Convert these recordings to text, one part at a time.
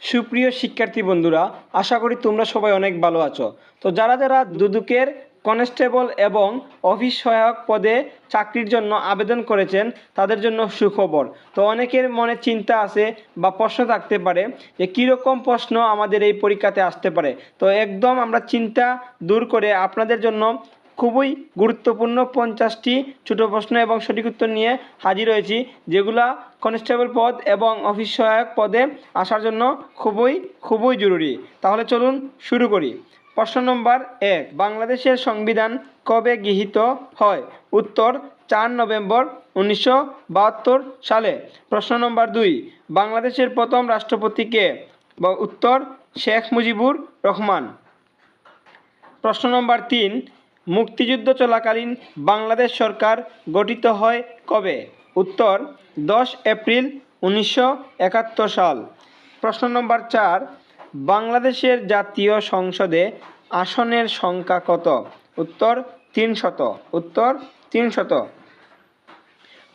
সুপ্রিয় শিক্ষার্থী বন্ধুরা, আশা করি তোমরা সবাই অনেক ভালো আছো। তো যারা যারা দুদুকের কনস্টেবল এবং অফিস সহায়ক পদে চাকরির জন্য আবেদন করেছেন, তাদের জন্য সুখবর। তো অনেকের মনে চিন্তা আছে বা প্রশ্ন থাকতে পারে যে কীরকম প্রশ্ন আমাদের এই পরীক্ষাতে আসতে পারে। তো একদম আমরা চিন্তা দূর করে আপনাদের জন্য খুবই গুরুত্বপূর্ণ পঞ্চাশটি ছোটো প্রশ্ন এবং সঠিক উত্তর নিয়ে হাজির হয়েছি, যেগুলা কনস্টেবল পদ এবং অফিস সহায়ক পদে আসার জন্য খুবই খুবই জরুরি। তাহলে চলুন শুরু করি। প্রশ্ন নম্বর এক, বাংলাদেশের সংবিধান কবে গৃহীত হয়? উত্তর চার নভেম্বর উনিশশো বাহাত্তর সালে। প্রশ্ন নম্বর দুই, বাংলাদেশের প্রথম রাষ্ট্রপতি কে? উত্তর, শেখ মুজিবুর রহমান। প্রশ্ন নম্বর তিন মুক্তিযুদ্ধ চলাকালীন বাংলাদেশ সরকার গঠিত হয় কবে? উত্তর, দশ এপ্রিল উনিশশো একাত্তর সাল। প্রশ্ন নম্বর চার, বাংলাদেশের জাতীয় সংসদে আসনের সংখ্যা কত? উত্তর তিনশত উত্তর তিনশত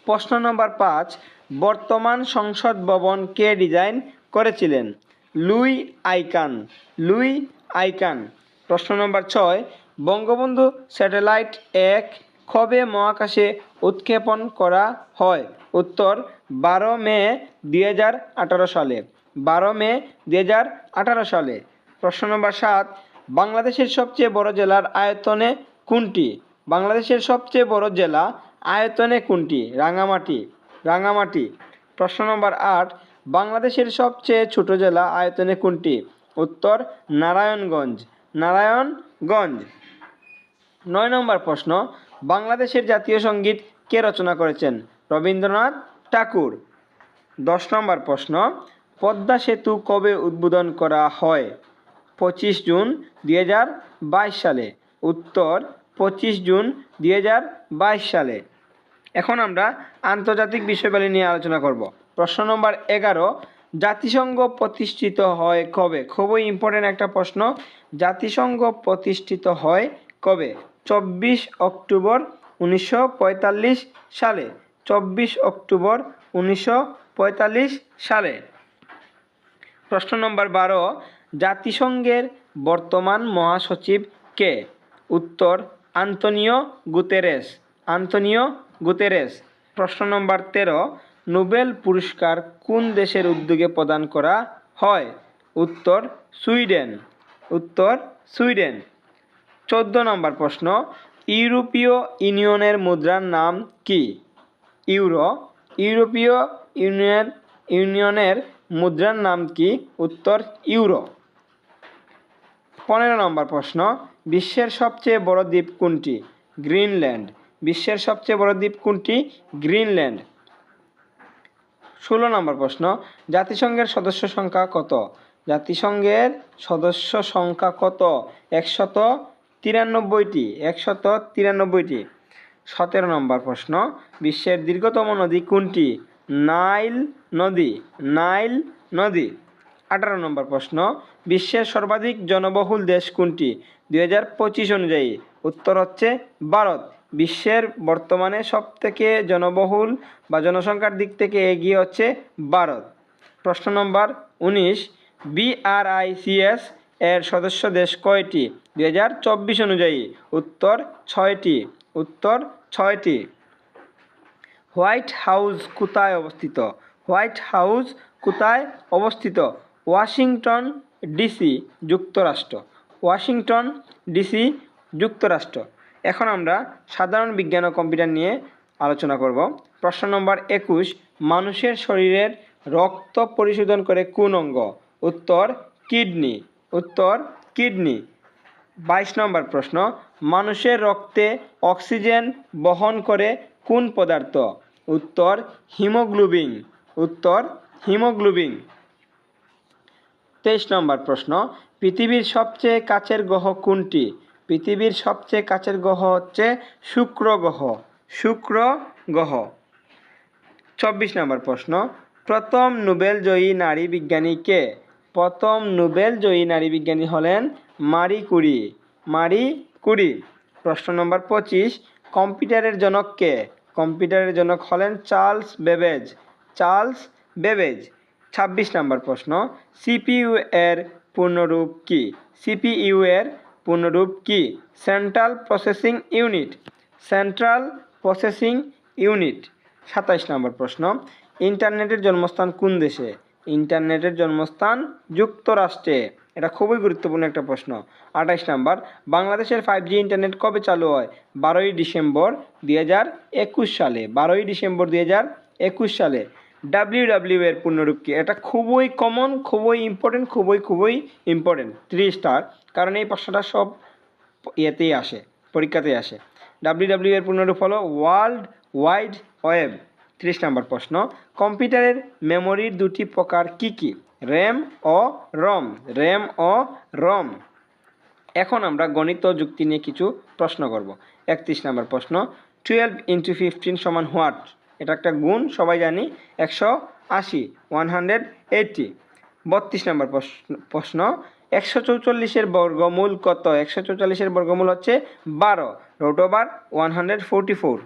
প্রশ্ন নম্বর পাঁচ, বর্তমান সংসদ ভবন কে ডিজাইন করেছিলেন? Louis I Kahn. Louis I Kahn. প্রশ্ন নম্বর ছয় বঙ্গবন্ধু স্যাটেলাইট এক কবে মহাকাশে উৎক্ষেপণ করা হয়? উত্তর, বারো মে দুই হাজার আঠারো সালে। বারো মে দুই হাজার আঠারো সালে। প্রশ্ন নম্বর সাত, বাংলাদেশের সবচেয়ে বড় জেলার আয়তনে কোনটি? বাংলাদেশের সবচেয়ে বড় জেলা আয়তনে কোনটি? রাঙামাটি। রাঙামাটি। প্রশ্ন নম্বর আট, বাংলাদেশের সবচেয়ে ছোট জেলা আয়তনে কোনটি? উত্তর, নারায়ণগঞ্জ। নারায়ণগঞ্জ। নয় নম্বর প্রশ্ন, বাংলাদেশের জাতীয় সংগীত কে রচনা করেছেন? রবীন্দ্রনাথ ঠাকুর। দশ নম্বর প্রশ্ন, পদ্মা সেতু কবে উদ্বোধন করা হয়? পঁচিশ জুন দুই হাজার বাইশ সালে। উত্তর, পঁচিশ জুন দুই হাজার বাইশ সালে। এখন আমরা আন্তর্জাতিক বিষয়বলী নিয়ে আলোচনা করব। প্রশ্ন নম্বর এগারো, জাতিসংঘ প্রতিষ্ঠিত হয় কবে? খুবই ইম্পর্টেন্ট একটা প্রশ্ন। জাতিসংঘ প্রতিষ্ঠিত হয় কবে? চব্বিশ অক্টোবর উনিশশো পঁয়তাল্লিশ সালে। চব্বিশ অক্টোবর উনিশশো পঁয়তাল্লিশ সালে। প্রশ্ন নম্বর বারো, জাতিসংঘের বর্তমান মহাসচিব কে? উত্তর, আন্তনিও গুতেরেস। Antonio Guterres. প্রশ্ন নম্বর তেরো, নোবেল পুরস্কার কোন দেশের উদ্যোগে প্রদান করা হয়? উত্তর, সুইডেন। উত্তর, সুইডেন। চোদ্দ নম্বর প্রশ্ন, ইউরোপীয় ইউনিয়নের মুদ্রার নাম কি? ইউরো, ইউরোপীয় ইউনিয়ন, ইউনিয়নের মুদ্রার নাম কি? উত্তর, ইউরো। পনেরো নম্বর প্রশ্ন, বিশ্বের সবচেয়ে বড় দ্বীপ কোনটি? গ্রিনল্যান্ড। বিশ্বের সবচেয়ে বড় দ্বীপ কোনটি? গ্রিনল্যান্ড। ষোলো নম্বর প্রশ্ন, জাতিসংঘের সদস্য সংখ্যা কত? জাতিসংঘের সদস্য সংখ্যা কত? একশত তিরানব্বইটি, একশত তিরানব্বইটি। সতেরো নম্বর প্রশ্ন, বিশ্বের দীর্ঘতম নদী কোনটি? নাইল নদী নাইল নদী। আঠারো নম্বর প্রশ্ন, বিশ্বের সর্বাধিক জনবহুল দেশ কোনটি? দুই হাজার পঁচিশ অনুযায়ী। উত্তর হচ্ছে ভারত। বিশ্বের বর্তমানে সবথেকে জনবহুল বা জনসংখ্যার দিক থেকে এগিয়ে হচ্ছে ভারত। প্রশ্ন নম্বর উনিশ, বিআরআইসিএস এর সদস্য দেশ কয়টি? দুই হাজার চব্বিশ অনুযায়ী উত্তর ছয়টি উত্তর ছয়টি। হোয়াইট হাউস কোথায় অবস্থিত? হোয়াইট হাউস কোথায় অবস্থিত? ওয়াশিংটন ডিসি যুক্তরাষ্ট্র। ওয়াশিংটন ডিসি যুক্তরাষ্ট্র। এখন আমরা সাধারণ বিজ্ঞান ও কম্পিউটার নিয়ে আলোচনা করব। প্রশ্ন নম্বর একুশ, মানুষের শরীরের রক্ত পরিশোধন করে কোন অঙ্গ? উত্তর কিডনি। উত্তর কিডনি। বাইশ নম্বর প্রশ্ন, মানুষের রক্তে অক্সিজেন বহন করে কোন পদার্থ? উত্তর, হিমোগ্লোবিন। উত্তর, হিমোগ্লোবিন। তেইশ নম্বর প্রশ্ন, পৃথিবীর সবচেয়ে কাছের গ্রহ কোনটি? পৃথিবীর সবচেয়ে কাছের গ্রহ হচ্ছে শুক্র গ্রহ। শুক্র গ্রহ। চব্বিশ নম্বর প্রশ্ন, প্রথম নোবেল জয়ী নারী বিজ্ঞানী কে? প্রথম নোবেল জয়ী নারী বিজ্ঞানী হলেন মারি কুরি। মারি কুরি। প্রশ্ন নম্বর পঁচিশ, কম্পিউটারের জনক কে? কম্পিউটারের জনক হলেন চার্লস বেবেজ। Charles Babbage. ছাব্বিশ নম্বর প্রশ্ন, সিপিইউ এর পূর্ণরূপ কি? সিপিইউ এর পূর্ণরূপ কি? Central processing unit. Central processing unit. সাতাইশ নম্বর প্রশ্ন, ইন্টারনেটের জন্মস্থান কোন দেশে? ইন্টারনেটের জন্মস্থান যুক্তরাষ্ট্রে? এটা খুবই গুরুত্বপূর্ণ একটা প্রশ্ন। আঠাইশ নাম্বার, বাংলাদেশের ফাইভ জি ইন্টারনেট কবে চালু হয়? বারোই ডিসেম্বর দুই হাজার একুশ সালে। বারোই ডিসেম্বর দুই হাজার একুশ সালে। ডাব্লিউ ডাব্লিউ এর পূর্ণরূপ কি? এটা খুবই কমন খুবই ইম্পর্টেন্ট খুবই খুবই ইম্পর্টেন্ট থ্রি স্টার কারণ এই প্রশ্নটা সব ইয়েতেই আসে, পরীক্ষাতেই আসে। ডাব্লিউ ডাব্লিউ এর পূর্ণরূপ হলো ওয়ার্ল্ড ওয়াইড ওয়েব ত্রিশ নম্বর প্রশ্ন, কম্পিউটারের মেমোরির দুটি প্রকার কি কি? র্যাম ও রম। র্যাম ও রম। এখন আমরা গণিত যুক্তি নিয়ে কিছু প্রশ্ন করব। একত্রিশ নম্বর প্রশ্ন টুয়েলভ ইন্টু ফিফটিন সমান হোয়াট এটা একটা গুণ, সবাই জানি, একশো আশি ওয়ান হান্ড্রেড এইটটি বত্রিশ নম্বর প্রশ্ন একশো চৌচল্লিশের বর্গমূল কত? একশো চৌচল্লিশের বর্গমূল হচ্ছে বারো। Root over one hundred forty four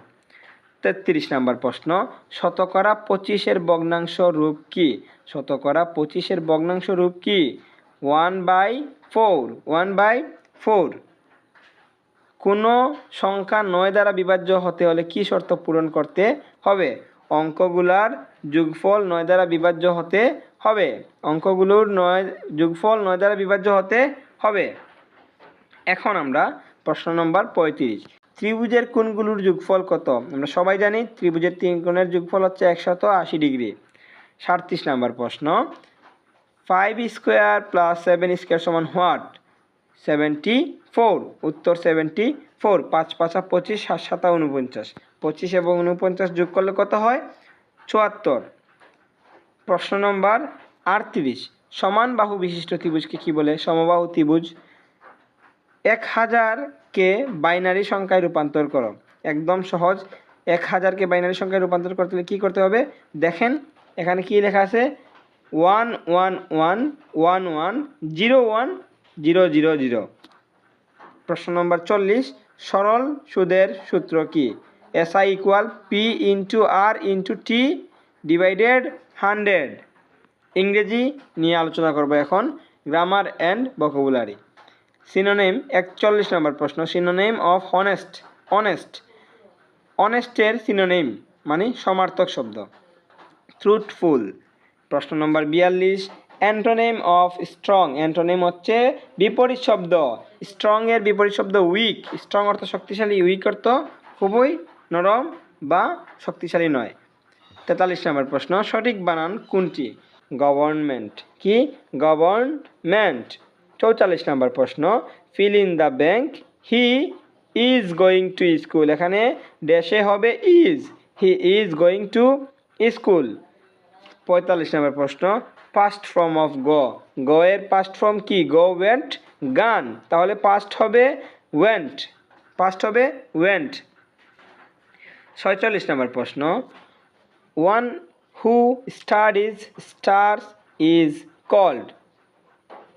তেত্রিশ নম্বর প্রশ্ন, শতকরা পঁচিশের ভগ্নাংশ রূপ কি? শতকরা পঁচিশের ভগ্নাংশ রূপ কি? One by four, one by four. কোনো সংখ্যা নয় দ্বারা বিভাজ্য হতে হলে কি শর্ত পূরণ করতে হবে? অঙ্কগুলার যোগফল নয় দ্বারা বিভাজ্য হতে হবে। অঙ্কগুলোর নয়, যোগফল নয় দ্বারা বিভাজ্য হতে হবে। এখন আমরা প্রশ্ন নম্বর পঁয়ত্রিশ। ত্রিভুজের কোণগুলোর যোগফল কত? আমরা সবাই জানি ত্রিভুজের তিন কোণের যোগফল হচ্ছে একশত আশি ডিগ্রি। সাতত্রিশ নাম্বার প্রশ্ন। Five square plus seven square সমান হোয়াট সেভেন্টি ফোর উত্তর সেভেন্টি ফোর পাঁচ পাঁচা পঁচিশ, সাত সাতা উনপঞ্চাশ পঁচিশ এবং উনপঞ্চাশ যোগ করলে কত হয়? চুয়াত্তর। প্রশ্ন নম্বর আটত্রিশ সমান বাহু বিশিষ্ট ত্রিভুজকে কি বলে? সমবাহু ত্রিভুজ। এক হাজার হাজারকে বাইনারি সংখ্যায় রূপান্তর করো? একদম সহজ। এক হাজারকে বাইনারি সংখ্যায় রূপান্তর করতে হলে কী করতে হবে? দেখেন, এখানে কি লেখা আছে? One one one one one, zero one, zero zero zero. প্রশ্ন নম্বর চল্লিশ, সরল সুদের সূত্র কি? SI equal P into R into T divided hundred ইংরেজি নিয়ে আলোচনা করব এখন। গ্রামার অ্যান্ড ভোকাবুলারি সিনোনেম একচল্লিশ নম্বর প্রশ্ন। সিনোনেম অফ অনেস্ট অনেস্ট অনেস্টের সিনোনেম মানে সমার্থক শব্দ। ট্রুথফুল প্রশ্ন নম্বর বিয়াল্লিশ। অ্যান্টোনেম অফ স্ট্রং অ্যান্টোনেম হচ্ছে বিপরীত শব্দ। স্ট্রং এর বিপরীত শব্দ উইক স্ট্রং অর্থ শক্তিশালী। উইক অর্থ খুবই নরম বা শক্তিশালী নয়। তেতাল্লিশ নম্বর প্রশ্ন। সঠিক বানান কোনটি? গভর্নমেন্ট কি? গভর্নমেন্ট চৌচল্লিশ নম্বর প্রশ্ন fill in the blank he is going to school এখানে ড্যাশে হবে is he is going to school পঁয়তাল্লিশ নম্বর প্রশ্ন past form of go go এর পাস্ট ফর্ম কি? গো ওয়েন্ট গান তাহলে পাস্ট হবে ওয়েন্ট পাস্ট হবে ওয়েন্ট ছয়চল্লিশ নম্বর প্রশ্ন one who studies stars is called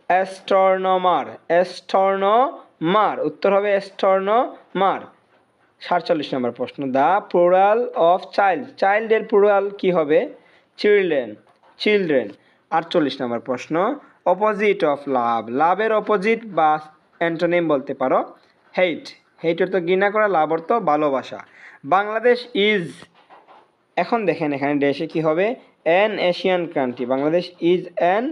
astronomer astronomer, উত্তর হবে অ্যাস্ট্রনমার। সাতচল্লিশ নম্বর প্রশ্ন, দ্য প্লুরাল অফ চাইল্ড চাইল্ডের প্লুরাল কি হবে? Children children. আটচল্লিশ নম্বর প্রশ্ন, অপোজিট অফ লাভ লাভের অপোজিট বা অ্যান্টোনিম বলতে পারো, হেইট। হেইট অর্থ ঘৃণা করা, লাভ অর্থ ভালোবাসা। বাংলাদেশ ইজ, এখন দেখেন এখানে দেশে কি হবে? An Asian country. Bangladesh is an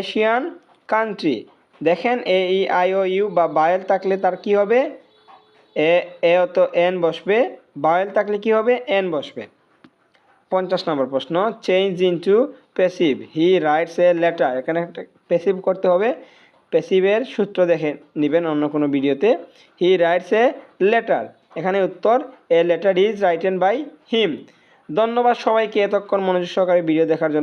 Asian country দেখেন A E I O U বা বায়েল থাকলে তার কি হবে? এ এ অত এন বসবে। বায়েল থাকলে কি হবে? এন বসবে। পঞ্চাশ নম্বর প্রশ্ন change into passive he writes a letter এখানে একটা প্যাসিভ করতে হবে। প্যাসিভের সূত্র দেখে নেবেন অন্য কোনো ভিডিওতে। হি রাইটস এ লেটার এখানে উত্তর a letter is written by him ধন্যবাদ সবাইকে এতক্ষণ মনোযোগ সহকারে ভিডিও দেখার জন্য।